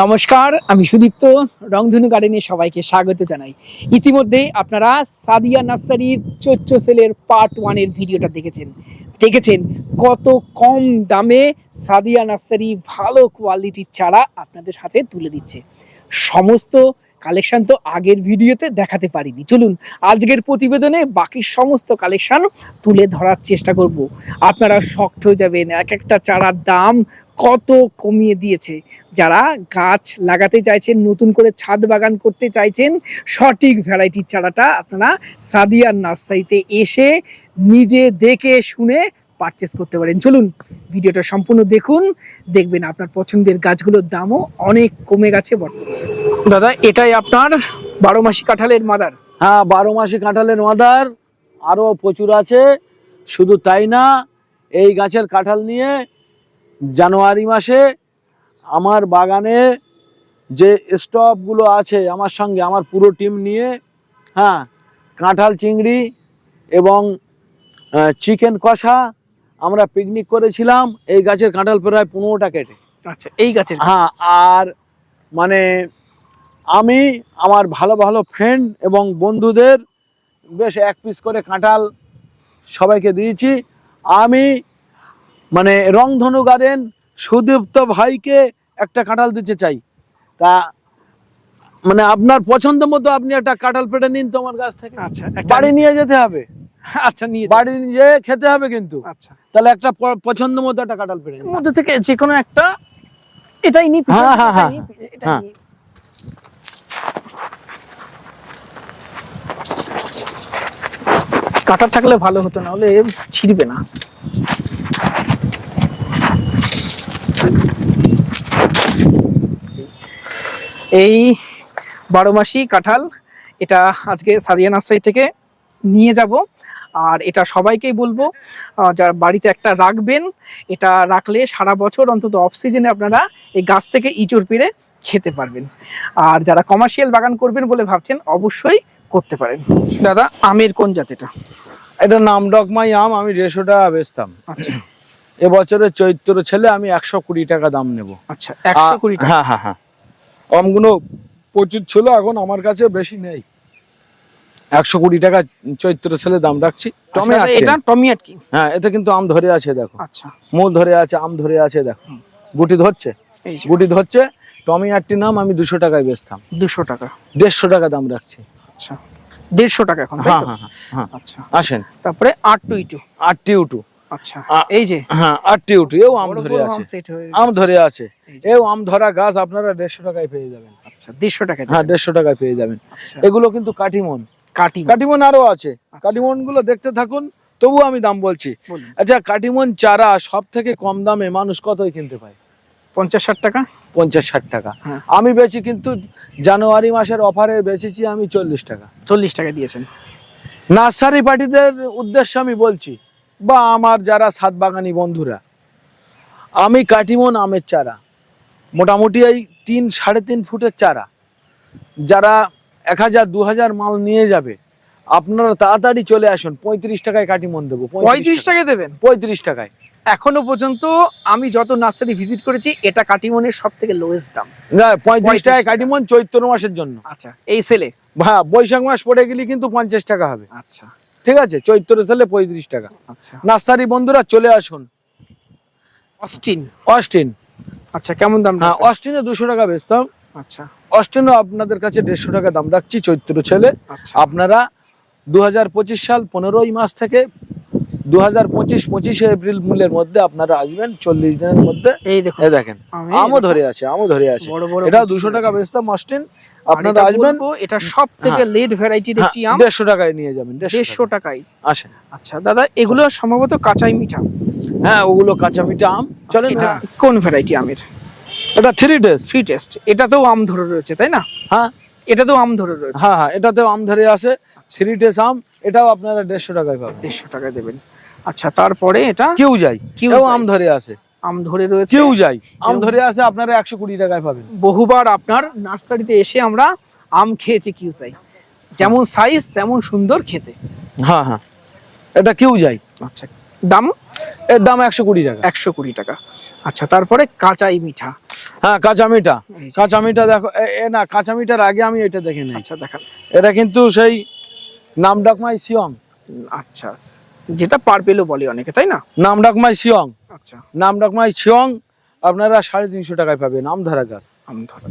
নমস্কার, আমি সুদীপ্ত, রংধনু গার্ডেনে সবাইকে স্বাগত জানাই। ইতিমধ্যে আপনারা সাদিয়া নার্সারির চোচ্চ সেলের পার্ট ওয়ানের ভিডিওটা দেখেছেন। দেখেছেন কত কম দামে সাদিয়া নার্সারি ভালো কোয়ালিটির চারা আপনাদের হাতে তুলে দিচ্ছে। সমস্ত কালেকশন তো আগের ভিডিওতে দেখাতে পারিনি। চলুন, আজকের প্রতিবেদনে বাকি সমস্ত কালেকশন তুলে ধরার চেষ্টা করব। আপনারা শক্ট হয়ে যাবেন, এক একটা চারার দাম কত কমিয়ে দিয়েছে। যারা গাছ লাগাতে চাইছেন, নতুন করে ছাদ বাগান করতে চাইছেন, সঠিক ভ্যারাইটির চারাটা আপনারা সাদিয়া নার্সারিতে এসে নিজে দেখে শুনে পারচেস করতে পারেন। চলুন ভিডিওটা সম্পূর্ণ দেখুন। দেখবেন আপনার পছন্দের গাছগুলোর দামও অনেক কমে গেছে বর্তমানে। দাদা, এটাই আপনার বারো মাসি কাঁঠালের মাদার? হ্যাঁ বারো মাসে কাঁঠালের মাদার আরও প্রচুর আছে। শুধু তাই না, এই গাছের কাঁঠাল নিয়ে জানুয়ারি মাসে আমার বাগানে যে স্টপগুলো আছে আমার সঙ্গে আমার পুরো টিম নিয়ে হ্যাঁ কাঁঠাল চিংড়ি এবং চিকেন কষা আমরা পিকনিক করেছিলাম। এই গাছের কাঁঠাল প্রায় পনেরোটা কেটে। আচ্ছা এই গাছের হ্যাঁ আর মানে আমি আমার ভালো ভালো ফ্রেন্ড এবং বন্ধুদের বেশ এক পিস করে কাঁঠাল সবাইকে দিয়েছি। আমি মানে রংধনু গার্ডেন সুদীপ্ত ভাইকে একটা কাঁঠাল দিতে চাই তা মানে আপনার পছন্দ মতো আপনি একটা কাঁঠাল পেটে নিন তোমার কাছ থেকে আচ্ছা বাড়ি নিয়ে যেতে হবে আচ্ছা নিয়ে। বাড়ি নিয়ে খেতে হবে কিন্তু আচ্ছা তাহলে একটা পছন্দ মতো একটা কাঁঠাল পেটে। মধ্যে থেকে যে কোনো একটা এটাই নি হ্যাঁ, হ্যাঁ, হ্যাঁ, হ্যাঁ। নি। কাটার থাকলে ভালো হতো না হলে ছিড়বে না এই বারো মাসি কাঁঠাল এটা আজকে সাদিয়া নার্সারি থেকে নিয়ে যাব। আর এটা সবাইকেই বলব যারা বাড়িতে একটা রাখবেন এটা রাখলে সারা বছর অন্তত অফ সিজনে আপনারা এই গাছ থেকে ইঁচড় পেড়ে খেতে পারবেন। আর যারা কমার্শিয়াল বাগান করবেন বলে ভাবছেন অবশ্যই করতে পারেন। দাদা আমের কোন জাতিটা? এটা নাম ডকমাই আম আমি দেড়শো টাকা বেচতাম। আচ্ছা। এবছরের চৈত্র ছেলে আমি একশো কুড়ি টাকা দাম নেব। আচ্ছা একশো কুড়ি টাকা। হ্যাঁ হ্যাঁ হ্যাঁ। আমগুলো প্রচুর ছিল এখন আমার কাছে বেশি নেই। একশো কুড়ি টাকা চৈত্র ছেলে দাম রাখছি। টমে আচ্ছা, এটা টমি অ্যাটকিংস হ্যাঁ এতে কিন্তু আম ধরে আছে দেখো। আচ্ছা। মূল ধরে আছে আম ধরে আছে দেখো। গুটি ধরছে? গুটি ধরছে টমি আটটি নাম আমি দুশো টাকায় বেচতাম। দুশো টাকা। দেড়শো টাকা দাম রাখছি। আচ্ছা। দেড়শো টাকা এখন হ্যাঁ হ্যাঁ হ্যাঁ হ্যাঁ। আচ্ছা। আসেন। তারপরে আট টু ইটু। আটটি উটু। আচ্ছা। এই যে। হ্যাঁ আটটি উটু এও আম ধরে আছে। আম। ধরে আছে। এও আম ধরা গাছ আপনারা দেড়শো টাকায় পেয়ে যাবেন। আচ্ছা দেড়শো টাকা হ্যাঁ দেড়শো টাকায় পেয়ে যাবেন। আচ্ছা। এগুলো কিন্তু কাঠিমন কাটি কাঠিমন আরও আছে। গুলো দেখতে থাকুন তবু আমি দাম বলছি। আচ্ছা কাঠিমন চারা সব থেকে কম দামে মানুষ কতই কিনতে পায়? পঞ্চাশ ষাট টাকা? পঞ্চাশ ষাট টাকা। হ্যাঁ। আমি বেচি কিন্তু জানুয়ারি মাসের অফারে বেচেছি আমি চল্লিশ টাকা। চল্লিশ টাকা দিয়েছেন। নার্সারি পার্টিদের উদ্দেশ্যে আমি বলছি বা আমার যারা সাত বাগানি বন্ধুরা আমি কাটিমন আমের চারা মোটামুটি এই তিন সাড়ে তিন ফুটের চারা যারা এক হাজার দু হাজার মাল নিয়ে যাবে আপনারা তাড়াতাড়ি চলে আসুন পঁয়ত্রিশ টাকায় কাটিমন দেবো পঁয়ত্রিশ টাকা দেবেন? পঁয়ত্রিশ টাকায়। এখনও পর্যন্ত আমি যত নার্সারি ভিজিট করেছি এটা কাটিমনের সব থেকে লোয়েস্ট দাম। না পঁয়ত্রিশ টাকায় কাটিমন চৈত্র মাসের জন্য। আচ্ছা এই সেলে হ্যাঁ বৈশাখ মাস পড়ে গেলে কিন্তু পঞ্চাশ টাকা হবে। আচ্ছা। ঠিক আছে? চৈত্র সালে পঁয়ত্রিশ টাকা। আচ্ছা। নার্সারি বন্ধুরা চলে আসুন। অস্টিন? অস্টিন। আচ্ছা কেমন দাম হ্যাঁ অস্টিনে দুশো টাকা বেচতাম। আচ্ছা। অস্টিনও আপনাদের কাছে দেড়শো টাকা দাম রাখছি চৈত্র ছেলে। আচ্ছা। আপনারা দু হাজার পঁচিশ সাল পনেরোই মাস থেকে দু হাজার পঁচিশ পঁচিশে এপ্রিল মূলের মধ্যে আপনারা আসবেন চল্লিশ দিনের মধ্যে। এই দেখেন আমি আমও ধরে আছে আমও ধরে আছে। এটা দুশো টাকা। বেচতাম অস্টিন আপনারা আসবেন। এটা সব থেকে লেট ভ্যারাইটির একটি আম দেড়শো টাকায় নিয়ে যাবেন দেড়শো টাকাই আসেন। আচ্ছা দাদা এগুলো সম্ভবত কাঁচাই মিঠা। হ্যাঁ ওগুলো কাঁচা মিঠা আম। চলেন এটা হ্যাঁ। কোন ভ্যারাইটি আমের? এটা থ্রি ডেজ থ্রি টেস্ট এটাতেও আম ধরে রয়েছে তাই না? হ্যাঁ। এটাতেও আম ধরে রয়েছে। হ্যাঁ হ্যাঁ এটাতেও আম ধরে আছে। থ্রি ডেজ আম এটাও আপনারা দেড়শো টাকায় পাবেন। দেড়শো টাকা দেবেন। আচ্ছা তারপরে এটা? কেউ যাই কেউ কেউ আম ধরে আছে। আম ধরে রয়েছে। কেউ যাই আম ধরে আছে আপনারা একশো কুড়ি টাকায় পাবেন। বহুবার আপনার নার্সারিতে এসে আমরা আম খেয়েছি কিউসাই যেমন সাইজ তেমন সুন্দর খেতে। হ্যাঁ হ্যাঁ। এটা কেউ যাই আচ্ছা দাম? এর দাম একশো কুড়ি টাকা। একশো কুড়ি টাকা। আচ্ছা তারপরে কাঁচাই মিঠা। হ্যাঁ কাঁচা মিঠা। কাঁচা মিঠা দেখো এ- না কাঁচা মিঠার আগে আমি এটা দেখে নিই। আচ্ছা দেখান। এটা কিন্তু সেই নামডাকমাই সিয়ং। আচ্ছা যেটা পার্পেলও বলে অনেকে তাই না? নামডাকমাই সিয়ং। আচ্ছা। নামডাকমাই সিয়ং আপনারা সাড়ে তিনশো টাকায় পাবেন আমধারা গাছ। আম ধরা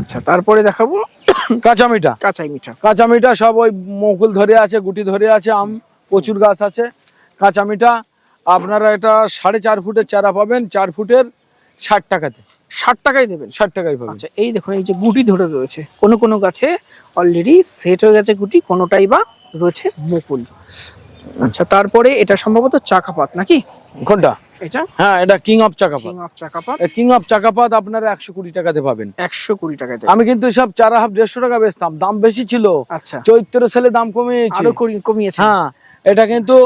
আচ্ছা তারপরে দেখাবো কাঁচা মিঠা কাঁচাই মিঠা কাঁচা মিঠা সব ওই মকুল ধরে আছে গুটি ধরে আছে আম প্রচুর গাছ আছে। কাঁচা মিঠা আপনারা এটা সাড়ে চার ফুটের চারা পাবেন চার ফুটের ষাট টাকাতে। ষাট টাকায় দেবেন। ষাট টাকায় পাবেন। আচ্ছা এই দেখুন এই যে গুটি ধরে রয়েছে কোনো কোনো গাছে অলরেডি সেট হয়ে গেছে গুটি কোনোটাই বা রয়েছে মুকুল। আচ্ছা তারপরে এটা সম্ভবত চাকাপাত নাকি? কোনটা? এটা? হ্যাঁ এটা king of Chakapat. King of Chakapat. King of Chakapat আপনারা একশো কুড়ি টাকাতে পাবেন। একশো কুড়ি দেবেন। আমি কিন্তু সব চারা হাফ দেড়শো টাকা বেচতাম দাম বেশি ছিল। আচ্ছা। চৈত্র সেলে দাম কমিয়েছে। আরও কমিয়েছে। হ্যাঁ এটা কিন্তু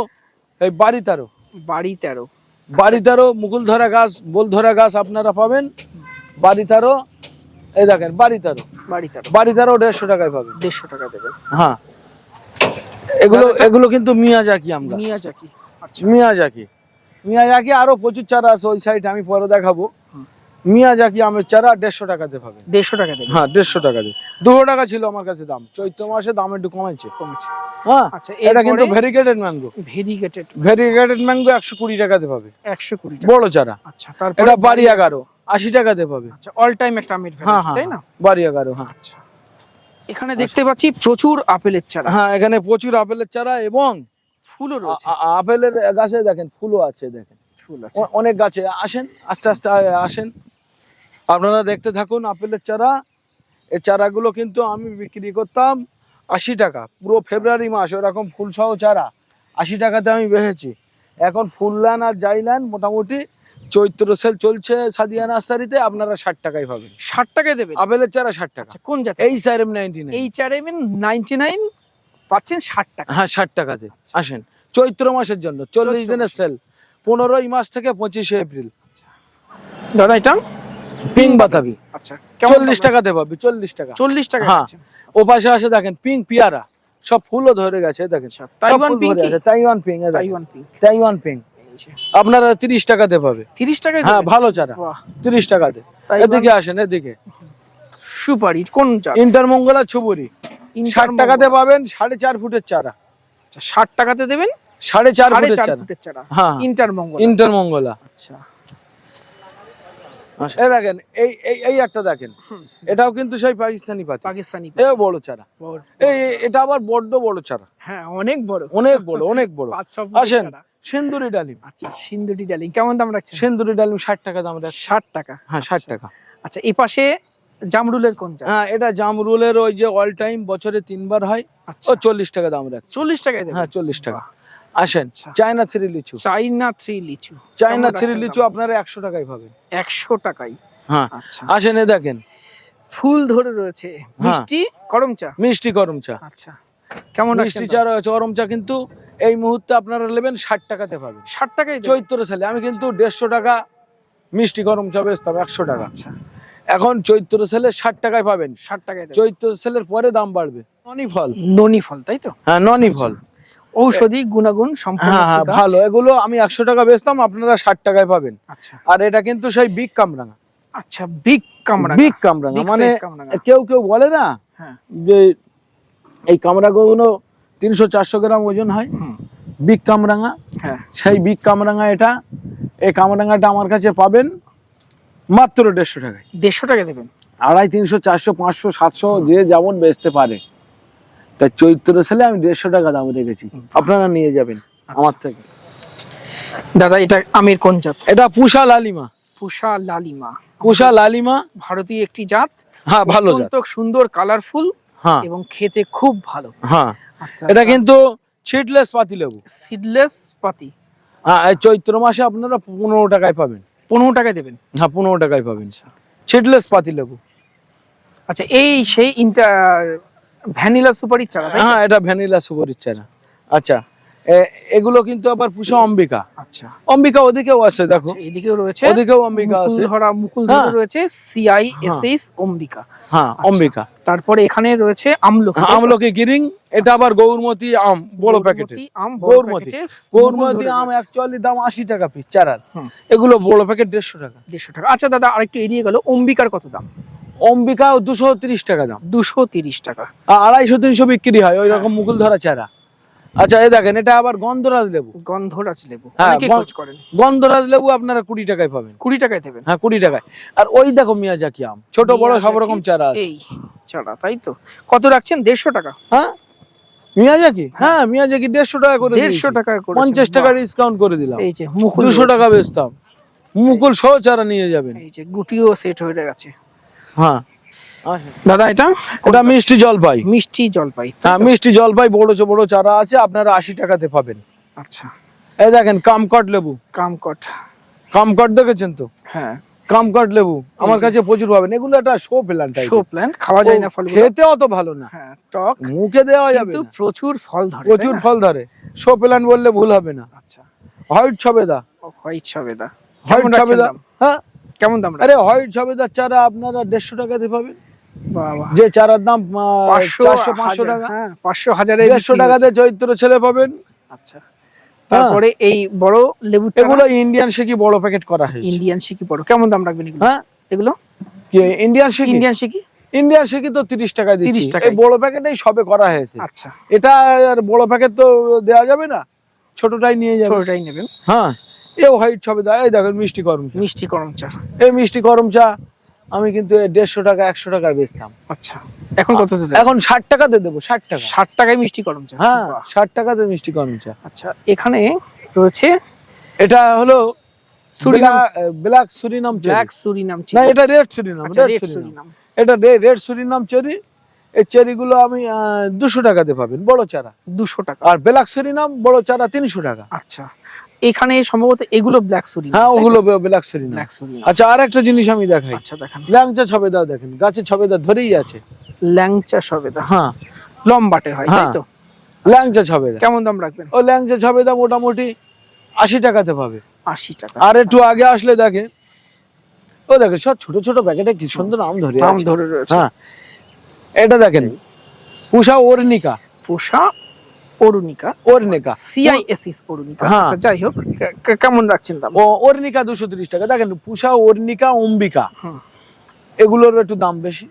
এই বাড়ি তারও বাড়ি তেরো। বাড়ি তারও মুকুল ধরা গাছ বোল ধরা গাছ আপনারা পাবেন। বাড়ি তারও এই দেখেন বাড়ি তারও বাড়ি তেরো বাড়ি তারও দেড়শো টাকায় পাবেন দেড়শো টাকা দেবেন হ্যাঁ। এগুলো এগুলো কিন্তু মিয়াজাকি আম গাছ মিয়াজাকি আচ্ছা। মিয়াজাকি। মিয়াজাকি আরও প্রচুর চারা আছে ওই সাইডে আমি পরে দেখাবো। হুম। মিয়াজাকি আমের চারা দেড়শো টাকাতে পাবেন দেড়শো টাকা হ্যাঁ দেড়শো টাকাতে দুশো টাকা ছিল আমার কাছে দাম। চৈত্র মাসে দাম একটু কমেছে। কমেছে। হ্যাঁ আচ্ছা এটা কিন্তু variegated mango variegated variegated mango একশো কুড়ি টাকাতে পাবে। একশো কুড়ি বড় চারা। আচ্ছা তারপরে এটা বাড়ি এগারো। আশি টাকাতে পাবে। আচ্ছা অল টাইম একটা আমের হ্যাঁ হ্যাঁ তাই না? বাড়ি এগারো হ্যাঁ। আচ্ছা। এখানে দেখতে পাচ্ছি প্রচুর আপেলের চারা। হ্যাঁ এখানে প্রচুর আপেলের চারা এবং ফুলও রয়েছে। আপেলের গাছে দেখেন ফুলও আছে দেখেন। ফুল আছে। অনেক গাছে আসেন আস্তে আস্তে আসেন। আপনারা দেখতে থাকুন আপেলের চারা। এই চারাগুলো কিন্তু আমি বিক্রি করতাম আশি টাকা। পুরো ফেব্রুয়ারি মাস ওরকম ফুল সহ চারা। আশি টাকাতে আমি বেচেছি। এখন ফুল নেন আর যাই নেন মোটামুটি চৈত্র সেল চলছে সাদিয়া নার্সারিতে আপনারা ষাট টাকায় পাবেন। ষাট টাকায় দেবেন? আপেলের চারা ষাট টাকা। আচ্ছা কোন জাত এই সাইরেম নাইনটি এই চারে নাইনটি নাইন পাচ্ছেন ষাট টাকা। হ্যাঁ ষাট টাকাতে। আসেন চৈত্র মাসের জন্য চল্লিশ দিনের সেল। পনেরোই মাস থেকে পঁচিশে এপ্রিল। দাদা এটা? পিং বাতাবি। আচ্ছা চল্লিশ টাকাতে পাবি চল্লিশ টাকা। চল্লিশ টাকা হ্যাঁ ও পাশে আসে দেখেন পিঙ্ক পিয়ারা। সব ফুলও ধরে গেছে দেখেন। আচ্ছা, তাইওয়ান ফুল pink ধরে কি? আছে, Taiwan pink Taiwan pink Taiwan pink আপনারা তিরিশ টাকাতে পাবে। তিরিশ টাকায় হ্যাঁ ভালো চারা। তিরিশ টাকাতে। এদিকে আসেন এদিকে। সুপারি কোন ইন্টারমঙ্গলা ছুবুরি। ষাট টাকাতে পাবেন সাড়ে চার ফুটের চারা। আচ্ছা ষাট টাকাতে দেবেন? সাড়ে চার ফুটের চারা হ্যাঁ ইন্টার মঙ্গল ইন্টারমঙ্গলা। আচ্ছা। এই দেখেন এই এই এই একটা দেখেন। এটাও কিন্তু সেই পাকিস্তানি পাতি। পাকিস্তানি এও বড় চারা। এই এটা আবার বড্ড বড় চারা। হ্যাঁ অনেক বড়। অনেক বড় অনেক বড়। আসেন। সিন্দুরি ডালিম। আচ্ছা সিন্ধুটি ডালিং কেমন দাম রাখছেন? সিন্দুরি ডালিম ষাট টাকা দাম রাখছে। ষাট টাকা। হ্যাঁ ষাট আচ্ছা। টাকা। আচ্ছা এই পাশে জামরুলের কোন হ্যাঁ এটা জামরুলের ওই যে অল টাইম বছরে তিনবার হয়। আচ্ছা। ও চল্লিশ টাকা দাম রাখছে। চল্লিশ টাকায় হ্যাঁ চল্লিশ টাকা। আসেন আচ্ছা। চায়না থ্রি লিচু। চাইনা থ্রি লিচু। চায়না থ্রি লিচু আপনারা একশো টাকায় পাবেন। একশো টাকাই হ্যাঁ। আসেন এ দেখেন। ফুল ধরে রয়েছে। মিষ্টি করম চা? মিষ্টি গরম চা। আচ্ছা। কেমন মিষ্টি চা রয়েছে গরম চা কিন্তু এই মুহূর্তে আপনারা নেবেন ষাট টাকাতে পাবেন। ষাট টাকাই দেবেন? চৈত্র সালে। আমি কিন্তু দেড়শো টাকা মিষ্টি গরম চা বেচতাম একশো টাকা। আচ্ছা। এখন চৈত্র সেলে ষাট টাকায় পাবেন। ষাট টাকায় চৈত্র সেলের পরে দাম বাড়বে। ননি ফল। ননি ফল তাই তো? হ্যাঁ ননি ফল। ঔষধি গুণাগুণ সম্পন্ন হ্যাঁ হ্যাঁ। ভালো। এগুলো আমি একশো টাকা বেচতাম আপনারা ষাট টাকায় পাবেন। আচ্ছা। আর এটা কিন্তু সেই বিগ কামরাঙা। আচ্ছা বিগ কামরা বিগ কামরাঙা। মানে কামরাঙা। কেউ কেউ বলে না হ্যাঁ। যে এই কামরাঙাগুলো তিনশো চারশো গ্রাম ওজন হয়। বিগ কামরাঙা। হ্যাঁ। সেই বিগ কামরাঙা এটা এই কামরাঙাটা আমার কাছে পাবেন মাত্র দেড়শো টাকায়। দেড়শো টাকা দেবেন? আড়াই তিনশো চারশো পাঁচশো সাতশো যে যেমন বেচতে পারে। তাই চৈত্র সালে আমি দেড়শো টাকা দাম রেখেছি। আপনারা নিয়ে যাবেন আমার থেকে। দাদা এটা আমের কোন জাত? এটা পুষা লালিমা। পুষা লালিমা। পুষা লালিমা। ভারতীয় একটি জাত। হ্যাঁ ভালো সুন্দর কালারফুল হ্যাঁ। এবং খেতে খুব ভালো। হ্যাঁ। আচ্ছা এটা কিন্তু সিডলেস পাতি লেবু। সিডলেস পাতি? হ্যাঁ এই চৈত্র মাসে আপনারা পনেরো টাকায় পাবেন। পনেরো টাকায় দেবেন? হ্যাঁ পনেরো টাকায় পাবেন। সিডলেস পাতি লেবু। আচ্ছা এই সেই ইন্টার ভ্যানিলা সুপারি চারা হ্যাঁ এটা ভ্যানিলা সুপারির চারা। আচ্ছা। এগুলো কিন্তু আবার পুষা অম্বিকা। আচ্ছা। অম্বিকা ওদিকেও আছে দেখো। আচ্ছা, এদিকেও রয়েছে। ওদিকেও অম্বিকা আছে। ধরা মুকুল ধরা হ্যাঁ। রয়েছে সিআই এসএস অম্বিকা। হ্যাঁ আচ্ছা। অম্বিকা। তারপরে এখানে রয়েছে আমলকি। আমলকি গিরিং এটা আবার গৌরমতি আম বড় প্যাকেটে গৌরমতি আম গৌরমতি। গৌরমতি আম। অ্যাকচুয়ালি দাম আশি টাকা পিস চারার এগুলো বড় প্যাকেট দেড়শো টাকা। দেড়শো টাকা। আচ্ছা দাদা আরেকটু এড়িয়ে গেল। অম্বিকার কত দাম? অম্বিকা দুশো তিরিশ টাকা দাম। দুশো তিরিশ টাকা। আর আড়াইশো তিনশো বিক্রি হয় ওই রকম মুকুল ধরা চারা। আচ্ছা এই দেখেন এটা আবার গন্ধরাজ লেবু। গন্ধরাজ লেবু। হ্যাঁ, অনেকে গন- খোঁজ করেন। গন্ধরাজ লেবু আপনারা কুড়ি টাকায় পাবেন। কুড়ি টাকায় দেবেন। হ্যাঁ কুড়ি টাকায়। আর ওই দেখো মিয়াজাকি আম। ছোট বড় সব রকম চারা আছে। এই চারা তাই তো। কত রাখছেন? দেড়শো টাকা। হ্যাঁ? মিয়াজাকি হ্যাঁ। মিয়াজাকি দেড়শো টাকা করে দেড়শো টাকা করে পঞ্চাশ টাকা ডিসকাউন্ট করে দিলাম। এই যে মুকুল দুশো টাকা বেচতাম। মুকুল সহ চারা নিয়ে যাবেন। এই যে গুটিও সেট হয়ে গেছে। হ্যাঁ। দাদা এটা? ওটা মিষ্টি জলপাই। মিষ্টি জলপাই হ্যাঁ মিষ্টি জলপাই বড় বড় চারা আছে আপনারা আশি টাকাতে পাবেন। আচ্ছা। এই দেখেন কামকট লেবু। কামকট। কামকট দেখেছেন তো? হ্যাঁ। কামকট লেবু আমার কাছে প্রচুর পাবেন। এগুলো একটা শো প্ল্যান্ট শো প্ল্যান্ট খাওয়া যায় না ফলগুলো। খেতে অত ভালো না। হ্যাঁ টক মুখে দেওয়া যাবে কিন্তু প্রচুর ফল ধরে প্রচুর ফল ধরে। শো প্ল্যান্ট বললে ভুল হবে না। আচ্ছা। হোয়াইট সবেদা হোয়াইট সবেদা হোয়াইট সবেদা? হ্যাঁ? কেমন দাম আরে হোয়াইট সবেদার চারা আপনারা দেড়শো টাকাতে পাবেন। যে চারার দাম চারশো পাঁচশো টাকা। হ্যাঁ পাঁচশো হাজারে দেড়শো টাকাতে চৈত্র ছেলে পাবেন। আচ্ছা। তারপরে এই বড় লেবু এগুলো ইন্ডিয়ান শিকি বড় প্যাকেট করা হয়েছে। ইন্ডিয়ান শিকি বড়। কেমন দাম রাখবেন এগুলো? হ্যাঁ। এগুলো? ইন্ডিয়ান শিকি ইন্ডিয়ান শিকি ইন্ডিয়ান শিকি তো তিরিশ টাকা দিচ্ছি। 30 টাকায়। এই বড় প্যাকেটেই সবে করা হয়েছে। আচ্ছা। এটা আর বড় প্যাকেট তো দেওয়া যাবে না। ছোটটাই নিয়ে যাবে। ছোটটাই নেবেন। হ্যাঁ। এও হাইট সবে দেয়। এই দেখেন মিষ্টি করম মিষ্টি করম চা। এই মিষ্টি করম চা আমি কিন্তু দেড়শো টাকা একশো টাকায় বেচতাম আচ্ছা এখন কত এখন ষাট টাকাতে দেবো ষাট টাকা। ষাট টাকায় মিষ্টি করম চা। হ্যাঁ। ষাট টাকাতে মিষ্টি করম চা। আচ্ছা এখানে রয়েছে এটা হলো Surinam. Black Surinam black cherry Surinam না এটা red Surinam red red Surinam. Surinam. এটা রেড সুরিনাম চেরি। এই চেরিগুলো আমি দুশো টাকাতে পাবেন বড় চারা। দুশো টাকা। আর ব্ল্যাক সুরিনাম বড় চারা তিনশো টাকা। আচ্ছা এখানে সম্ভবত এগুলো ব্ল্যাক সুরিনাম হ্যাঁ ওগুলো ব্ল্যাক ব্ল্যাক সুরিনাম আচ্ছা আর একটা জিনিস আমি দেখাই। আচ্ছা দেখান। ল্যাংচা ছবেদাও দেখেন গাছে ছবেদা ধরেই আছে। ল্যাংচা ছবেদা হ্যাঁ লম্বাটে হয় তাই হ্যাঁ। তো? ল্যাংচা ছবেদা। কেমন দাম রাখবেন? ও ল্যাংচা ছবেদা মোটামুটি আশি টাকাতে পাবে। আশি টাকা। আর একটু আগে আসলে দেখেন ও দেখেন সব ছোট ছোট প্যাকেটে কি সুন্দর আম ধরে আছে। ধরে রয়েছে। হ্যাঁ এটা দেখেন পুষা ওরনিকা। পোষা অরুণিকা। অরুণিকা। হ্যাঁ। আচ্ছা যাই হোক কেমন রাখছেন দাম? ও ওরনিকা দুশো তিরিশ টাকা। দেখেন পুষা ওরনিকা অম্বিকা। এগুলোর একটু দাম বেশি।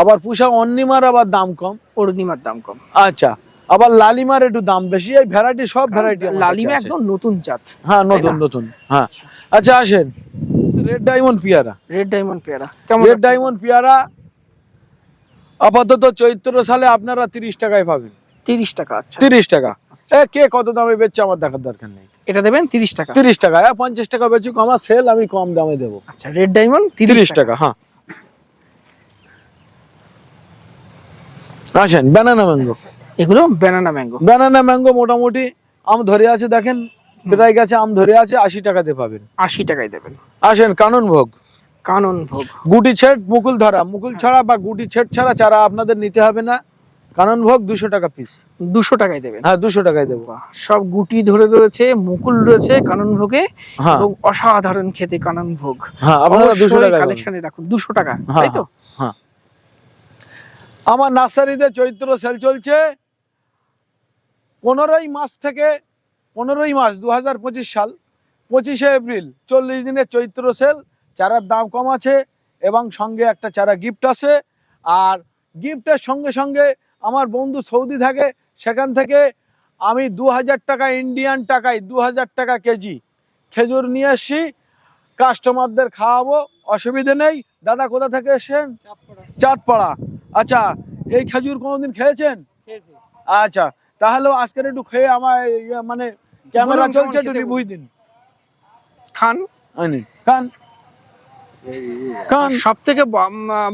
আবার পুষা অন্নিমার আবার দাম কম। অরুণিমার দাম কম। আচ্ছা আবার লালিমার একটু দাম বেশি। এই ভ্যারাইটি সব ভ্যারাইটি লালিমা একদম নতুন জাত। হ্যাঁ নতুন নতুন। হ্যাঁ। আচ্ছা। আসেন। রেড ডায়মন্ড পিয়ারা রেড ডায়মন্ড পেয়ারা কেমন রেড ডায়মন্ড পেয়ারা আপাতত চৈত্র সালে আপনারা তিরিশ টাকায় পাবেন? তিরিশ টাকা আচ্ছা। তিরিশ টাকা। এ কে কত দামে বেচছে আমার দেখার দরকার নেই। এটা দেবেন তিরিশ টাকা। তিরিশ টাকা। এ, পঞ্চাশ টাকা বেচুক আমার সেল আমি কম দামে দেবো। আচ্ছা রেড ডায়মন্ড তিরিশ টাকা। হ্যাঁ। আসেন ব্যানানা ম্যাঙ্গো এগুলো ব্যানানা ম্যাঙ্গো ব্যানানা ম্যাঙ্গো মোটামুটি আম ধরে আছে দেখেন প্রায় গাছে আম ধরে আছে আশি টাকাতে পাবেন। আশি টাকায় দেবেন। আসেন কানন ভোগ। কানন ভোগ। গুটি ছেট মুকুল ধরা। মুকুল ছাড়া বা গুটি ছেট ছাড়া চারা আপনাদের নিতে হবে না। কানন ভোগ দুশো টাকা পিস দুশো টাকায় দেবেন। হ্যাঁ দুশো টাকায় দেবো। সব গুটি ধরে রয়েছে মুকুল রয়েছে হ্যাঁ। এবং অসাধারণ খেতে ভোগ হ্যাঁ আপনারা দুশো টাকা কালেকশনে রাখুন দুশো টাকা হ্যাঁ, তাই তো? হ্যাঁ। আমার নার্সারিতে চৈত্র সেল চলছে। পনেরোই মাস থেকে পনেরোই মাস দু হাজার পঁচিশ সাল পঁচিশে এপ্রিল চল্লিশ দিনের চৈত্র সেল চারার দাম কম আছে এবং সঙ্গে একটা চারা গিফট আছে। আর গিফটের সঙ্গে সঙ্গে আমার বন্ধু সৌদি থাকে সেখান থেকে আমি দু হাজার টাকা ইন্ডিয়ান টাকায় দু হাজার টাকা কেজি খেজুর নিয়ে এসছি কাস্টমারদের খাওয়াবো অসুবিধে নেই। দাদা কোথা থেকে এসেছেন? চাঁদপাড়া। আচ্ছা এই খেজুর কোনোদিন খেয়েছেন? আচ্ছা তাহলে আজকের একটু খেয়ে আমার ইয়ে মানে ক্যামেরা চলছে একটু খেতে রিভিউ দিন। খান? খান। খান সব থেকে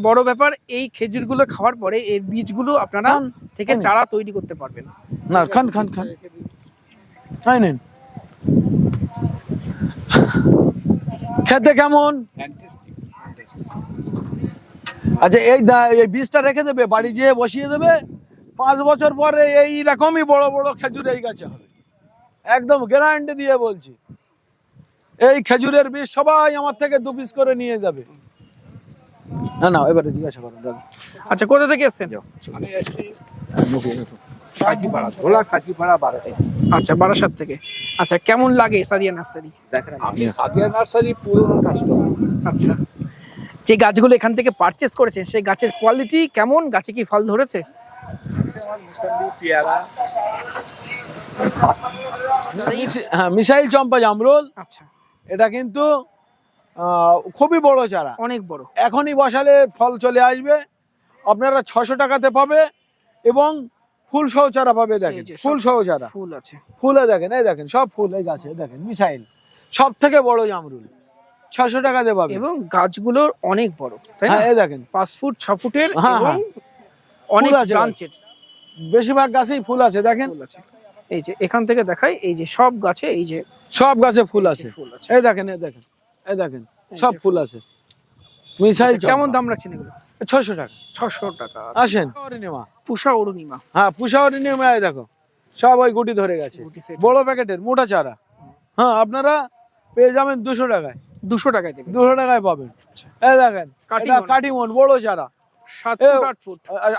বড় ব্যাপার এই খেজুরগুলো খাওয়ার পরে এর বীজগুলো আপনারা থেকে। চারা তৈরি করতে পারবেন। না খান খান খান। খাই নিন। খেতে কেমন? আচ্ছা এই এই বীজটা রেখে দেবে বাড়ি যেয়ে বসিয়ে দেবে। পাঁচ বছর পরে এই রকমই বড় বড় খেজুর এই গাছে হবে। একদম গ্যারান্টি দিয়ে বলছি। এই খেজুরের বীজ সবাই আমার থেকে দু পিস করে নিয়ে যাবে। না না এবারে জিজ্ঞাসা করো আচ্ছা কোথা থেকে এসেছেন? আমি এসছি কাঁচিপাড়া ধোলা কাঁচিপাড়া বাড়াতে আচ্ছা বারাসাত থেকে। আচ্ছা কেমন লাগে সাদিয়া নার্সারি? আমি সাদিয়া নার্সারি পুরনো কাস্টমার। আচ্ছা। যে গাছগুলো এখান থেকে পারচেস করেছেন সেই গাছের কোয়ালিটি কেমন? গাছে কি ফল ধরেছে? পেয়ারা। হ্যাঁ মিসাইল চম্পা জামরুল। আচ্ছা। এটা কিন্তু খুবই বড় চারা। অনেক বড়। এখনই বসালে ফল চলে আসবে। আপনারা ছশো টাকাতে পাবে এবং ফুল সহ চারা পাবে দেখেন। ফুল সহ চারা। ফুল আছে। ফুলে দেখেন এই দেখেন সব ফুল এই গাছে দেখেন মিসাইল। সব থেকে বড় জামরুল। ছশো টাকাতে পাবে। এবং গাছগুলোর অনেক বড় তাই না? হ্যাঁ এই দেখেন। পাঁচ ফুট ছ ফুটের হ্যাঁ, হ্যাঁ। অনেক আছে বেশিরভাগ গাছেই ফুল আছে দেখেন। ফুল আছে। এই যে এখান থেকে দেখাই এই যে সব গাছে এই যে সব গাছে ফুল আছে। এই দেখেন এই দেখেন এই দেখেন সব ফুল। আছে। মিসাইল আচ্ছা, কেমন দাম রাখছেন এগুলো? ছশো টাকা। ছশো টাকা। আসেন। অরুণিমা। পুষা অরুণিমা। হ্যাঁ পুষা অরুণিমা এই দেখো সব ওই গুটি ধরে গেছে। বড় প্যাকেটের মোটা চারা। হ্যাঁ আপনারা পেয়ে যাবেন দুশো টাকায়। দুশো টাকায় দেবেন। দুশো টাকায় পাবেন। এই দেখেন কাটিমন। বড় চারা। সাত ফুট আট ফুট।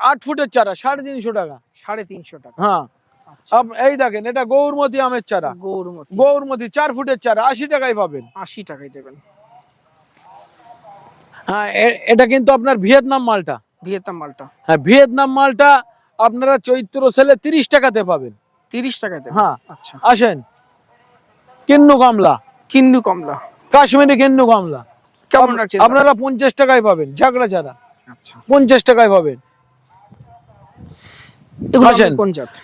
আট ফুটের চারা সাড়ে তিনশো টাকা। সাড়ে তিনশো টাকা। হ্যাঁ। এই দেখেন এটা গৌরমতি আমের চারা। গৌরমতি গৌরমতি চার ফুটের চারা আশি টাকায় পাবেন। আশি টাকায় দেবেন। হ্যাঁ এটা কিন্তু আপনার ভিয়েতনাম মালটা। ভিয়েতনাম মালটা। হ্যাঁ ভিয়েতনাম মালটা আপনারা চৈত্র সেলে তিরিশ টাকাতে পাবেন। তিরিশ দেবেন? হ্যাঁ। আচ্ছা। আসেন। কিন্নু কমলা কিন্নু কমলা কাশ্মীরি কিন্নু কমলা কেমন আপ- আপনারা পঞ্চাশ টাকায় পাবেন ঝাগড়া চারা। আচ্ছা। পঞ্চাশ টাকায় পাবেন এগুলো আসেন। আপনার কোন জাত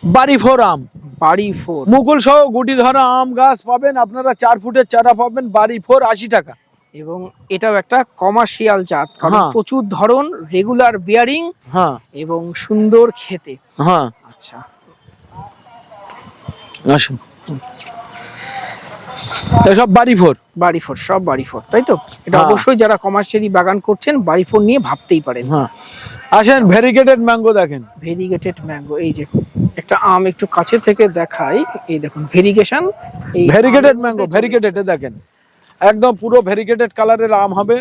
বাড়ি ফোর আম। বাড়ি ফোর। মুকুল সহ গুটি ধরা আম গাছ পাবেন আপনারা চার ফুটের চারা পাবেন বাড়ি ফোর আশি টাকা। এবং এটাও একটা কমার্শিয়াল জাত কারণ হ্যাঁ। প্রচুর ধরন রেগুলার বিয়ারিং হ্যাঁ। এবং সুন্দর খেতে। হ্যাঁ। আচ্ছা। আসুন। এসব বাড়ি ফোর? বাড়ি ফোর সব বাড়ি ফোর তাই তো? এটা হ্যাঁ। অবশ্যই যারা কমার্শিয়ালি বাগান করছেন বাড়ি ফোর নিয়ে ভাবতেই পারেন। হ্যাঁ। আসেন ভেরিগেটেড ম্যাঙ্গো দেখেন। ভেরিগেটেড ম্যাঙ্গো এই যে একটা আম একটু কাছে থেকে দেখাই এই দেখুন ভেরিগেশন এই ভেরিগেটেড ম্যাঙ্গো ভেরিগেটেড দেখেন। একদম পুরো ভেরিগেটেড কালারের আম হবে।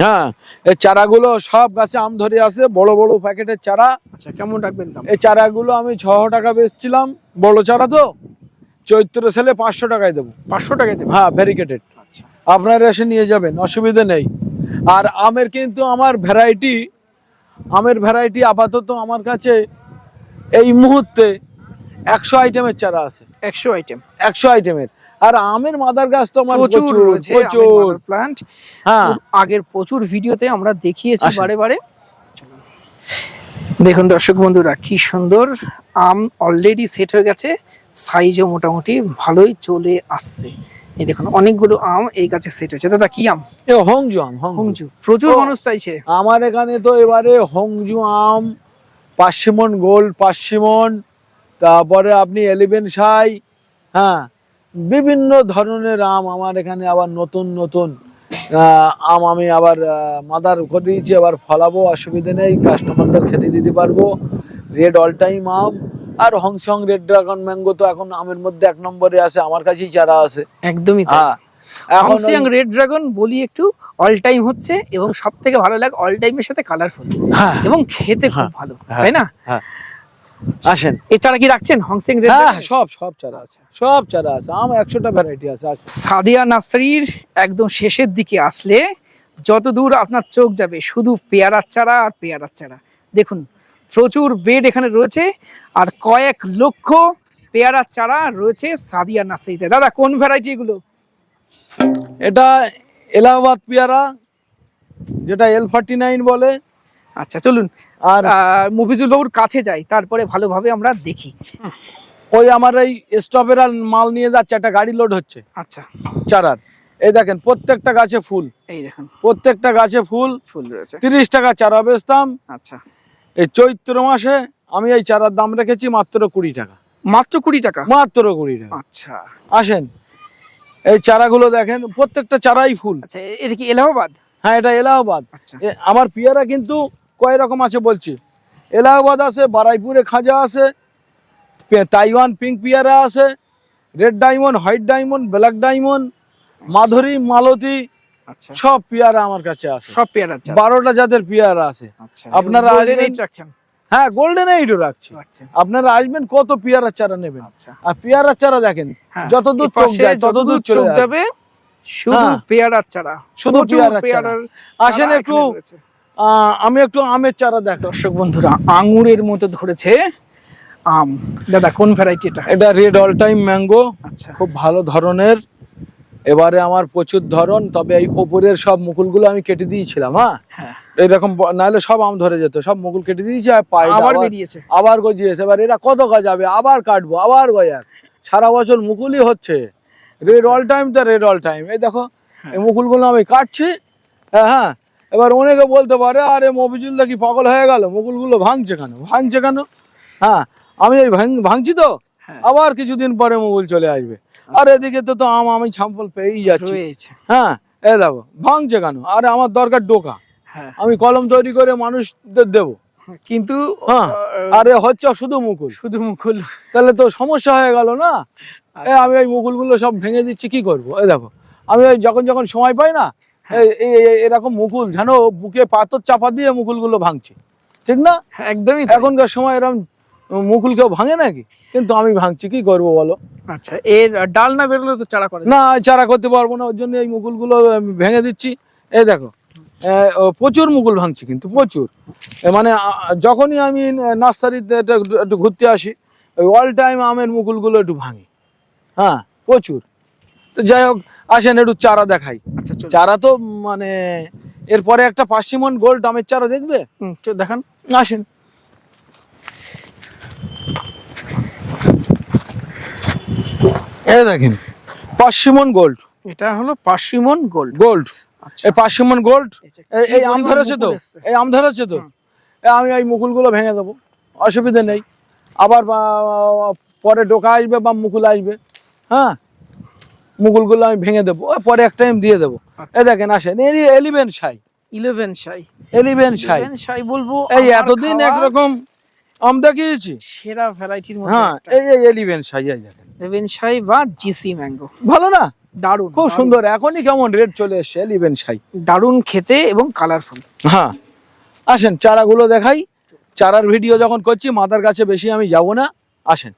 হ্যাঁ এই চারাগুলো সব গাছে আম ধরে আছে বড় বড় প্যাকেটের চারা। আচ্ছা কেমন রাখবেন দাম? এই চারাগুলো আমি ছশো টাকা বেচছিলাম বড় চারা তো। চৈত্র সেলে পাঁচশো টাকায় দেবো। পাঁচশো টাকায় দেবেন হ্যাঁ ভেরিগেটেড আচ্ছা। আপনারা এসে নিয়ে যাবেন অসুবিধা নেই। আর আমের কিন্তু আমার ভ্যারাইটি আমের ভ্যারাইটি আপাতত আমার কাছে এই মুহূর্তে একশো আইটেমের চারা আছে। একশো আইটেম একশো আইটেমের আর আমের মাদার গাছ তো আমার প্রচুর প্রচুর রয়েছে প্রচুর। প্লান্ট হ্যাঁ। আগের প্রচুর ভিডিওতে আমরা দেখিয়েছি বারে বারে। দেখুন দর্শক বন্ধুরা কি সুন্দর। আম অলরেডি সেট হয়ে গেছে। সাইজও মোটামুটি ভালোই চলে আসছে। এই দেখুন অনেকগুলো আম এই গাছে সেট হয়েছে। দাদা কি আম? এ হংজু আম হংজু। প্রচুর মানুষ চাইছে। আমার এখানে তো এবারে হংজু আম পাঁচশিমন গোল্ড পাঁচশিমন তারপরে আপনি এলিভেন সাই হ্যাঁ বিভিন্ন ধরনের আম আমার এখানে আবার নতুন নতুন আম আমি আবার মাদার করিয়েছি আবার ফলাবো অসুবিধে নেই কাস্টমারদের খেতে দিতে পারব। রেড অল টাইম আম আর হংসং রেড ড্রাগন ম্যাঙ্গো তো এখন আমের মধ্যে এক নম্বরে আছে আমার কাছেই চারা আছে। একদমই হ্যাঁ। হংসিয়াং রেড ড্রাগন বলি একটু অল টাইম হচ্ছে এবং সব থেকে ভালো লাগে অল টাইমের সাথে কালারফুল হ্যাঁ। এবং খেতে খুব হ্যাঁ, ভালো হ্যাঁ। তাই না? আসেন। এছাড়া কি রাখছেন? হংসিং রেড হ্যাঁ সব সব চারা আছে। সব চারা আছে। আম একশোটা ভ্যারাইটি আছে। সাদিয়া নার্সারির একদম শেষের দিকে আসলে যত দূর আপনার চোখ যাবে শুধু পেয়ারার চারা আর পেয়ারার চারা। দেখুন প্রচুর বেড এখানে রয়েছে আর কয়েক লক্ষ পেয়ারার চারা রয়েছে সাদিয়া নার্সারিতে। দাদা কোন ভ্যারাইটি এগুলো? এটা এলাহাবাদ পেয়ারা যেটা এল ফর্টি নাইন বলে। আচ্ছা চলুন। আর মফিজুল বাবুর কাছে যাই তারপরে ভালোভাবে আমরা দেখি। ওই আমার এই স্টপের আর মাল নিয়ে যাচ্ছে একটা গাড়ি লোড হচ্ছে। আচ্ছা। চারার। এই দেখেন প্রত্যেকটা গাছে ফুল। এই দেখেন। প্রত্যেকটা গাছে ফুল। ফুল রয়েছে। তিরিশ টাকা চারা বেচতাম। আচ্ছা। এই চৈত্র মাসে আমি এই চারার দাম রেখেছি মাত্র কুড়ি টাকা। মাত্র কুড়ি টাকা? মাত্র কুড়ি টাকা। আচ্ছা। আসেন এই চারাগুলো দেখেন প্রত্যেকটা চারাই ফুল। আচ্ছা এটা কি এলাহাবাদ? হ্যাঁ এটা এলাহাবাদ। আচ্ছা। আমার পিয়ারা কিন্তু কয় রকম আছে বলছি। এলাহাবাদ আছে বারাইপুরে খাজা আছে তাইওয়ান পিঙ্ক পেয়ারা আছে red diamond white diamond black diamond Madhuri Malati সব পেয়ারা আমার কাছে আছে। সব পেয়ারা চারা বারোটা জাতের পেয়ারা আছে। আচ্ছা আপনারা রাখছেন? হ্যাঁ গোল্ডেন এইটও রাখছি। আপনারা আসবেন কত পেয়ারা চারা নেবেন। আচ্ছা। আর পেয়ারা চারা দেখেন হ্যাঁ, যতদূর চোখ যায় ততদূর চোখ চলে যাবে শুধু হ্যাঁ। পেয়ারার চারা। শুধু পেয়ারার আসেন একটু আহ, আমি একটু আমের চারা দেখ দর্শক বন্ধুরা আঙ্গুরের মতো ধরেছে। আম দাদা কোন ভ্যারাইটি এটা এটা রেড অল টাইম ম্যাঙ্গো আচ্ছা। খুব ভালো ধরনের। এবারে আমার প্রচুর ধরন তবে এই ওপরের সব মুকুলগুলো আমি কেটে দিয়েছিলাম হ্যাঁ? হ্যাঁ। এরকম নাহলে সব আম ধরে যেত সব মুকুল কেটে দিয়েছি আর পায়ে আবার বেরিয়েছে। আবার গজিয়েছে। এবার এরা কত গজাবে? আবার কাটবো আবার গজার। সারা বছর মুকুলই হচ্ছে। রেড অল টাইম তো রেড অল টাইম। এই দেখো এই মুকুলগুলো আমি কাটছি হ্যাঁ হ্যাঁ। এবার অনেকে বলতে পারে আরে মফিজুল কি পাগল হয়ে গেল? মুকুলগুলো ভাঙছে কেন? ভাঙছে কেন? হ্যাঁ আমি এই ভাঙ- ভাঙছি তো? হ্যাঁ। আবার কিছুদিন পরে মুকুল চলে আসবে। আর এদিকে তো তো আম আমি ছাম্পল পেয়েই যাচ্ছি। হ্যাঁ এই দেখো ভাঙছে কেন? আরে আমার দরকার ডোকা। হ্যাঁ। আমি কলম তৈরি করে মানুষদের দেবো। কিন্তু হ্যাঁ আরে হচ্ছে শুধু মুকুল। শুধু মুকুল। তাহলে তো সমস্যা হয়ে গেল না? এ আমি এই মুকুলগুলো সব ভেঙে দিচ্ছি কি করব? এই দেখো আমি ওই যখন যখন সময় পাই না এই- এরকম মুকুল জানো বুকে পাথর চাপা দিয়ে মুকুলগুলো ভাঙছি। ঠিক না? হ্যাঁ, একদমই এখনকার সময় এরকম মুকুল কেউ ভাঙে নাকি? কিন্তু আমি ভাঙছি কি করব বলো? আচ্ছা এর ডাল না বেরোলে তো চারা করে না চারা করতে পারব না ওর জন্য এই মুকুলগুলো ভেঙে দিচ্ছি। এই দেখো প্রচুর মুকুল ভাঙছি কিন্তু প্রচুর। মানে যখনই আমি নার্সারিতে একটু- ঘুরতে আসি ওই অল টাইম আমের মুকুলগুলো একটু ভাঙি। হ্যাঁ প্রচুর। তো যাই হোক আসেন একটু চারা দেখাই। আচ্ছা চারা তো মানে এরপরে একটা পাঁচশিমন গোল্ড আমের চারা দেখবে? দেখান। আসেন। এই দেখেন পাঁচশিমন গোল্ড এটা হলো পার্সিমন গোল্ড গোল্ড আচ্ছা। এই পাঁচশিমন গোল্ড এই- আম ধরেছে তো? এই আম ধরেছে তো? আমি এই মুকুলগুলো ভেঙে দেবো। অসুবিধা নেই। আবার পরে ডোকা আসবে বা মুকুল আসবে। হ্যাঁ? মুকুলগুলো আমি ভেঙে দেবো। পরে এক টাইম দিয়ে দেবো। আচ্ছা। এই দেখেন আসেন। এলিভেন সাই। ইলেভেন শাই এলিভেন সাই। শাই বলব এই এতদিন একরকম আম দেখিয়েছি। সেরা ভ্যারাইটির মধ্যে হ্যাঁ এই এই এলিভেন সাই এই দেখেন ইলেভেন শাই বা জিসি ম্যাঙ্গো ভালো না? দারুণ খুব সুন্দর এখনই কেমন রেট চলে এসছে এলিভেন সাই দারুণ খেতে এবং কালারফুল হ্যাঁ। আসেন চারাগুলো দেখাই। চারার ভিডিও যখন করছি মাথার কাছে বেশি আমি যাব না। আসেন।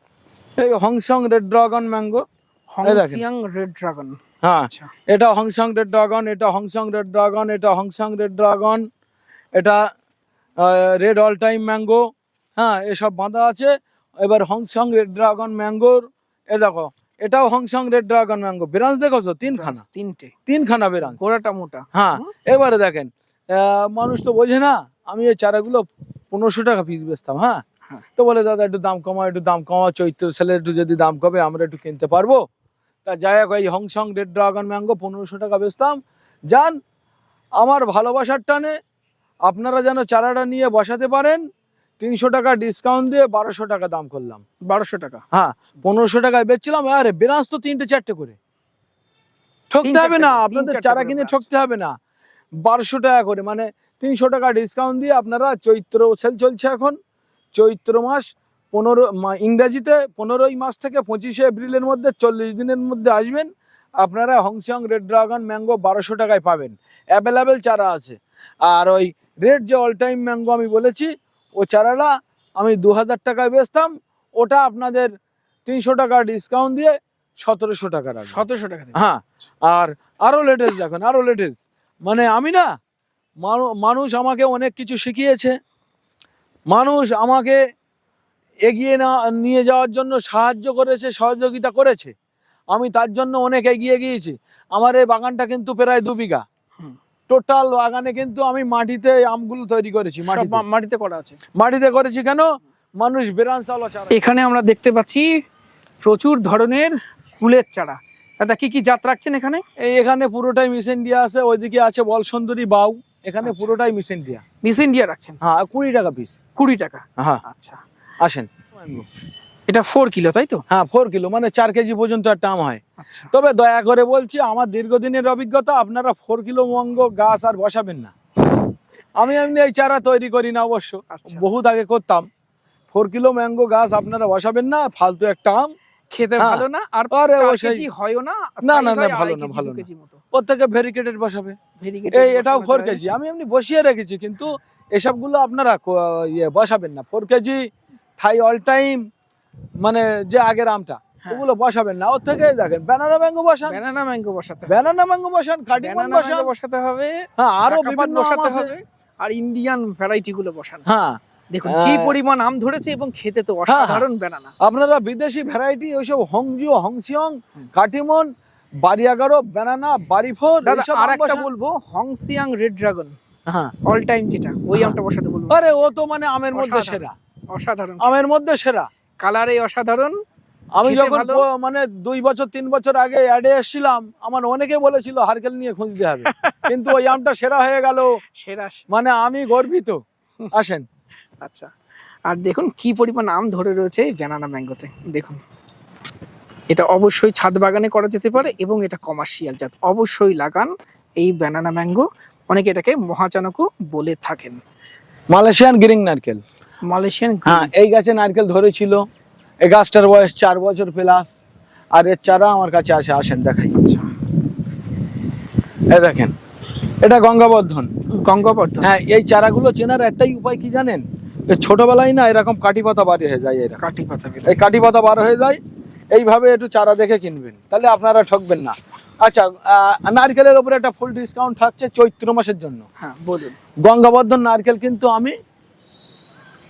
এই হংসং রেড ড্রাগন ম্যাঙ্গো। হংসিয়াং রেড ড্রাগন হ্যাঁ। আচ্ছা। এটা হংসং রেড ড্রাগন এটা হংসং রেড ড্রাগন এটা হংসং রেড ড্রাগন এটা রেড অল টাইম ম্যাঙ্গো হ্যাঁ এসব বাঁধা আছে। এবার হংসং রেড ড্রাগন ম্যাঙ্গোর এ দেখো এটাও হংসং রেড ড্রাগন ম্যাঙ্গো। ব্রাঞ্চ দেখেছ? তিনখানা। তিনটে। তিনখানা ব্রাঞ্চ। গোড়াটা মোটা। হ্যাঁ এবারে দেখেন মানুষ তো বোঝে না আমি এই চারাগুলো পনেরোশো টাকা পিস বেচতাম হ্যাঁ? হ্যাঁ। তো বলে দাদা একটু দাম কমা একটু দাম কমা চৈত্র সালে একটু যদি দাম কমে আমরা একটু কিনতে পারব। তা যাই হোক এই হংসং রেড ড্রাগন ম্যাঙ্গো পনেরোশো টাকা বেচতাম। যান আমার ভালোবাসার টানে আপনারা যেন চারাটা নিয়ে বসাতে পারেন তিনশো টাকা ডিসকাউন্ট দিয়ে বারোশো টাকা দাম করলাম। বারোশো টাকা? হ্যাঁ পনেরোশো টাকায় বেচছিলাম আরে বেরাস তো তিনটে চারটে করে। ঠকতে হবে না আপনাদের চারা কিনে ঠকতে হবে না। বারোশো টাকা করে মানে তিনশো টাকা ডিসকাউন্ট দিয়ে আপনারা চৈত্র সেল চলছে এখন। চৈত্র মাস পনেরো ইংরেজিতে পনেরোই মাস থেকে পঁচিশে এপ্রিলের মধ্যে চল্লিশ দিনের মধ্যে আসবেন। আপনারা হংসং রেড ড্রাগন ম্যাঙ্গো বারোশো টাকায় পাবেন। অ্যাভেলেবেল চারা আছে। আর ওই রেড যে অল টাইম ম্যাঙ্গো আমি বলেছি ও চারাটা আমি দু হাজার টাকায় বেচতাম ওটা আপনাদের তিনশো টাকা ডিসকাউন্ট দিয়ে সতেরোশো টাকা সতেরোশো টাকা হ্যাঁ আর আরও লেটেস্ট দেখুন আরও লেটেস্ট মানে আমি না মানুষ আমাকে অনেক কিছু শিখিয়েছে। মানুষ আমাকে এগিয়ে না নিয়ে যাওয়ার জন্য সাহায্য করেছে সহযোগিতা করেছে। আমি তার জন্য অনেক এগিয়ে গিয়েছি। আমার এই বাগানটা কিন্তু প্রায় দু বিঘা। টোটাল বাগানে কিন্তু আমি মাটিতে আমগুলো তৈরি করেছি মাটিতে। করা আছে। মাটিতে করেছি কেন? মানুষ বেরান এখানে আমরা দেখতে পাচ্ছি প্রচুর ধরনের কুলের চারা। দাদা কি কি জাত রাখছেন এখানে? এখানে পুরোটাই মিস ইন্ডিয়া আছে ওইদিকে আছে বল সুন্দরী বাউ এখানে আচ্ছা। পুরোটাই মিস ইন্ডিয়া। মিস ইন্ডিয়া রাখছেন? হ্যাঁ কুড়ি টাকা পিস কুড়ি টাকা? হ্যাঁ। আচ্ছা। আসেন। এটা ফোর কিলো তাই তো? হ্যাঁ ফোর কিলো মানে চার কেজি পর্যন্ত একটা আম হয়। তবে দয়া করে বলছি আমার দীর্ঘদিনের অভিজ্ঞতা আপনারা ফোর কিলো মঙ্গ গাছ আর বসাবেন না। আমি এমনি এই চারা তৈরি করি না অবশ্য। আচ্ছা। বহুত আগে করতাম। ফোর কিলো ম্যাঙ্গো গাছ আপনারা বসাবেন না ফালতু একটা আম। খেতে হ্যাঁ। ভালো না আর কেজি হয়ও না না, না, না, ভালো না, ভালো থেকে ভেরিকেটেড বসাবে। এই এটাও ফোর কেজি। আমি এমনি বসিয়ে রেখেছি কিন্তু এসবগুলো আপনারা ইয়ে বসাবেন না। Four KG Thai all time মানে যে আগের আমটা। হ্যাঁ। ওগুলো বসাবেন না। ওর থেকে দেখেন ব্যানানা ম্যাঙ্গো বসান। Banana mango বসাতে ব্যানানা ম্যাঙ্গো বসান banana বসান। বসাতে হবে হ্যাঁ আরও বিভিন্ন বসাতে হবে আর ইন্ডিয়ান ভ্যারাইটি গুলো বসান। হ্যাঁ। দেখুন হ্যাঁ। কি পরিমাণ আম ধরেছে এবং খেতে তো অসাধারণ ব্যানানা আপনারা বিদেশি ভ্যারাইটি ওইসব হংসিয়ং কাটিমন বাড়ি এগারো ব্যানানা বাড়ি ফোর এইসব আর একটা বলব হংসিয়াং রেড ড্রাগন হ্যাঁ। অল টাইম যেটা ওই হ্যাঁ। আমটা বসাতে বলব আরে ও তো মানে আমের মধ্যে সেরা। অসাধারণ। আমের মধ্যে সেরা। কালারে অসাধারণ আমি যখন। মানে দুই বছর তিন বছর আগে অ্যাডে এসেছিলাম আমার অনেকে বলেছিল হারকেল নিয়ে খুঁজতে হবে। কিন্তু ওই আমটা সেরা হয়ে গেল। সেরা মানে আমি গর্বিত। আসেন। আচ্ছা। আর দেখুন কি পরিমাণ আম ধরে রয়েছে এই ব্যানানা ম্যাঙ্গোতে দেখুন। এটা অবশ্যই ছাদ বাগানে করা যেতে পারে এবং এটা কমার্শিয়াল জাত। অবশ্যই লাগান এই ব্যানানা ম্যাঙ্গো অনেকে এটাকে মহাচানকও বলে থাকেন। মালয়েশিয়ান গ্রিং নারকেল। মালয়েশিয়ান হ্যাঁ এই গাছে নারকেল ধরেছিল। এই গাছটার বয়স চার বছর প্লাস আর এর চারা আমার কাছে আসে আসেন দেখাই। আচ্ছা। দেখেন এটা গঙ্গাবর্ধন। গঙ্গাবর্ধন? হ্যাঁ এই চারাগুলো চেনার একটাই উপায় কি জানেন? ছোটবেলায় না এরকম কাটি পাতা বার হয়ে যায় এরকম। কাঠি পাতা এই কাটি পাতা বার হয়ে যায় এইভাবে একটু চারা দেখে কিনবেন। তাহলে আপনারা ঠকবেন না। আচ্ছা নারকেলের উপরে একটা ফুল ডিসকাউন্ট থাকছে চৈত্র মাসের জন্য। হ্যাঁ বলুন। গঙ্গাবর্ধন নারকেল কিন্তু আমি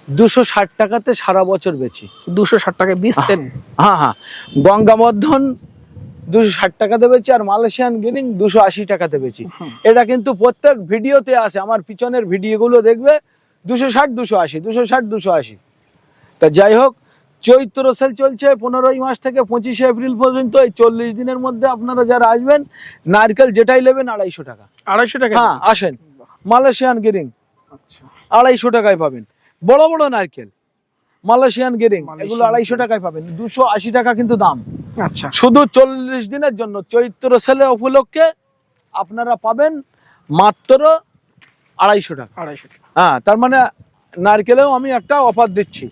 দুশো ষাট টাকাতে সারা বছর বেচি। দুশো ষাট টাকায় বেচতেন? হ্যাঁ হ্যাঁ। গঙ্গাবর্ধন দুশো ষাট টাকাতে বেচি আর মালয়েশিয়ান গ্রিনিং দুশো আশি টাকাতে বেচি। এটা কিন্তু প্রত্যেক ভিডিওতে আসে আমার পিছনের ভিডিওগুলো দেখবে দুশো ষাট দুশো আশি দুশো ষাট দুশো আশি। তা যাই হোক চৈত্র সেল চলছে পনেরোই মাস থেকে পঁচিশে এপ্রিল পর্যন্ত এই চল্লিশ দিনের মধ্যে আপনারা যারা আসবেন নারকেল যেটাই নেবেন আড়াইশো টাকা। আড়াইশো টাকা হ্যাঁ আসেন। মালয়েশিয়ান গিরিং আচ্ছা। আড়াইশো টাকায় পাবেন। বড় বড় নারকেল মালয়েশিয়ান গিরিং এগুলো আড়াইশো টাকায় পাবেন দুশো আশি টাকা কিন্তু দাম। আচ্ছা। শুধু চল্লিশ দিনের জন্য চৈত্র সেলে উপলক্ষে আপনারা পাবেন মাত্র আড়াইশো টাকা। আড়াইশো টাকা। হ্যাঁ তার মানে নারকেলেও আমি একটা অফার দিচ্ছি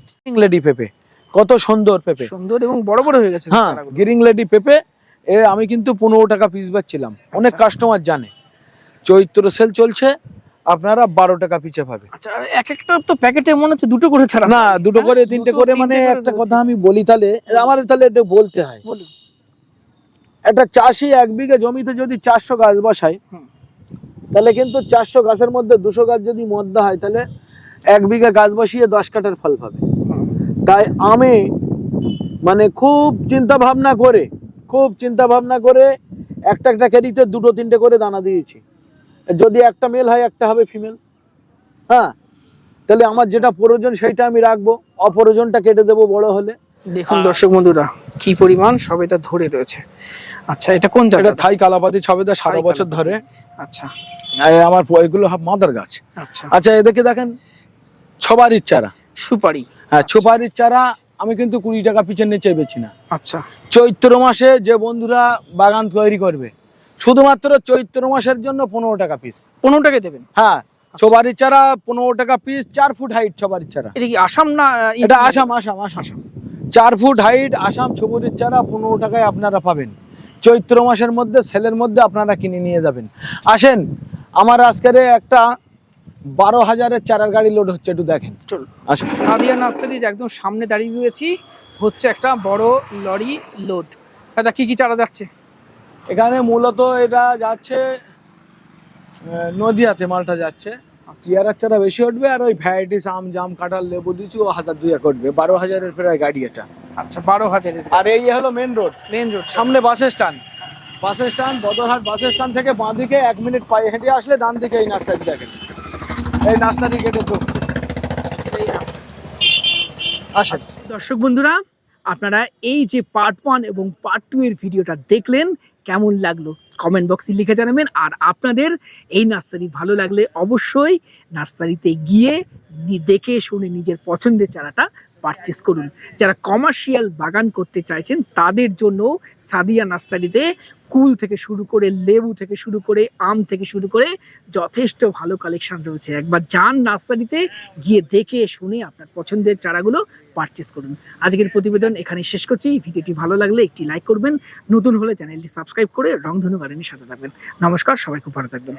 লেডি পেঁপে। কত সুন্দর পেঁপে। সুন্দর এবং বড় বড় হয়ে গেছে হ্যাঁ গিরিং লেডি পেঁপে এ আমি কিন্তু পনেরো টাকা পিস বেচছিলাম। অনেক কাস্টমার জানে। চৈত্র সেল চলছে আপনারা বারো টাকা পিছে পাবে। আচ্ছা এক একটা তো প্যাকেটে মনে হচ্ছে দুটো করে ছাড়া। না দুটো হ্যাঁ, করে তিনটে করে মানে একটা কথা আমি বলি তাহলে আমার তাহলে এটা বলতে হয়। বলুন। একটা চাষি এক বিঘে জমিতে যদি চারশো গাছ বসায় তাহলে কিন্তু চারশো গাছের মধ্যে দুশো গাছ যদি মদ্দা হয় তাহলে এক বিঘা গাছ বসিয়ে দশ কাঠার ফল পাবে। তাই আমি মানে খুব চিন্তা ভাবনা করে খুব চিন্তা ভাবনা করে একটা একটা কেরিতে দুটো তিনটে করে দানা দিয়েছি। যদি একটা মেল হয় একটা হবে ফিমেল হ্যাঁ? তাহলে আমার যেটা প্রয়োজন সেইটা আমি রাখব। অপ্রয়োজনটা কেটে দেবো বড় হলে। দেখুন দর্শক বন্ধুরা কি পরিমাণ সবেদা ধরে রয়েছে। আচ্ছা এটা কোন এটা জায়গা থাই কালাপাতি ছবেদা সারা বছর ধরে। আচ্ছা। আমার এগুলো মাদার গাছ। আচ্ছা। আচ্ছা এদেরকে দেখেন ছবারির চারা। সুপারি। হ্যাঁ ছবারির চারা আমি কিন্তু কুড়ি টাকা পিছনে নিচে বেছি না। আচ্ছা। চৈত্র মাসে যে বন্ধুরা বাগান তৈরি করবে শুধুমাত্র চৈত্র মাসের জন্য পনেরো টাকা পিস পনেরো টাকা দেবেন? হ্যাঁ ছবারির চারা পনেরো টাকা পিস চার ফুট হাইট ছবারির চারা এটা কি আসাম না এটা আসাম আসাম আসাম। চার ফুট হাইট আসাম ছবুরির চারা পনেরো টাকায় আপনারা পাবেন। চৈত্র মাসের মধ্যে সেলের মধ্যে আপনারা কিনে নিয়ে যাবেন। আসেন আমার আজকের একটা বারো হাজারের চারার গাড়ি লোড হচ্ছে একটু দেখেন। চল আসেন। সাদিয়া নার্সারির একদম সামনে দাঁড়িয়ে রয়েছি হচ্ছে একটা বড় লরি লোড দাদা কি কি চারা যাচ্ছে? এখানে মূলত এটা যাচ্ছে নদিয়াতে মালটা যাচ্ছে। পেয়ারার চারা বেশি উঠবে আর ওই ভ্যারাইটিস আম জাম কাঁঠাল লেবু দিচ্ছি ও হাজার দুই এক উঠবে। বারো হাজারের প্রায় গাড়ি এটা। আচ্ছা বারো হাজার আর এই হলো মেন রোড মেন রোড সামনে bus stand bus stand Badarhat bus stand থেকে বাঁ দিকে এক মিনিট পায়ে হেঁটে আসলে ডান দিকে এই নার্সারি দেখেন। এই নার্সারি গেটে ঢুকছে এই দর্শক বন্ধুরা আপনারা এই যে পার্ট ওয়ান এবং পার্ট টু এর ভিডিওটা দেখলেন কেমন লাগল? কমেন্ট বক্সে লিখে জানাবেন। আর আপনাদের এই নার্সারি ভালো লাগলে অবশ্যই নার্সারিতে গিয়ে দেখে শুনে নিজের পছন্দের চারাটা পারচেস করুন। যারা কমার্শিয়াল বাগান করতে চাইছেন, তাদের জন্য সাদিয়া নার্সারিতে কুল থেকে শুরু করে লেবু থেকে শুরু করে আম থেকে শুরু করে যথেষ্ট ভালো কালেকশন রয়েছে। একবার যান নার্সারিতে গিয়ে দেখে শুনে আপনার পছন্দের চারাগুলো পারচেস করুন। আজকের প্রতিবেদন এখানে শেষ করছি। ভিডিওটি ভালো লাগলে একটি লাইক করবেন। নতুন হলে চ্যানেলটি সাবস্ক্রাইব করে রংধনু গার্ডেনের সাথে থাকবেন। নমস্কার, সবাই খুব ভালো থাকবেন।